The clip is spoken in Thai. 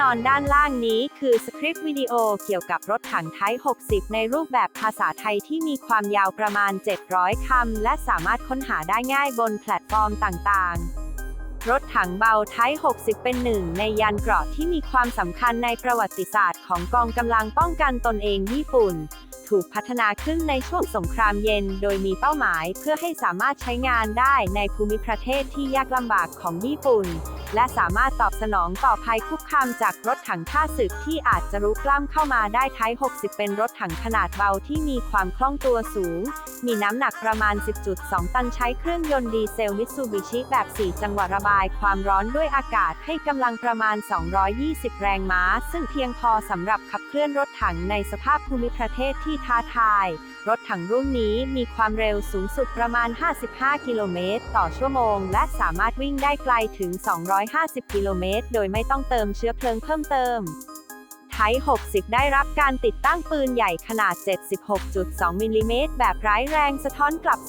นอนด้านล่างนี้คือสคริปต์วิดีโอเกี่ยวกับรถถังไทย 60 ในรูปแบบภาษาไทยที่มีความยาวประมาณ 700 คำ และสามารถค้นหาได้ง่ายบนแพลตฟอร์มต่างๆ รถถังเบาไทย 60 เป็นหนึ่งในยานเกราะที่มีความสำคัญในประวัติศาสตร์ของกองกำลังป้องกันตนเองญี่ปุ่น ถูกพัฒนาขึ้นในช่วงสงครามเย็น โดยมีเป้าหมายเพื่อให้สามารถใช้งานได้ในภูมิประเทศที่ยากลำบากของญี่ปุ่น และสามารถตอบสนองต่อภัยคุกคามจากรถถังท่าศึกที่อาจจะรุกล้ำเข้ามาได้ท้าย 60 เป็นรถถังขนาดเบาที่มีความคล่องตัวสูง มีน้ำหนักประมาณ 10.2 ตันใช้เครื่องยนต์ดีเซลมิตซูบิชิแบบ 4 จังหวะระบายความร้อนด้วยอากาศให้กำลังประมาณ 220 แรงม้า ซึ่งเพียงพอสำหรับขับเคลื่อนรถถังในสภาพภูมิประเทศที่ท้าทาย รถถังรุ่นนี้มีความเร็วสูงสุดประมาณ 55 กิโลเมตร ต่อชั่วโมง และสามารถวิ่งได้ไกลถึง 250 กิโลเมตร โดยไม่ต้องเติมเชื้อเพลิงเพิ่มเติม ไทย 60 ได้รับการติดตั้งปืนใหญ่ขนาด 76.2 มิลลิเมตรแบบไร้แรงสะท้อนกลับ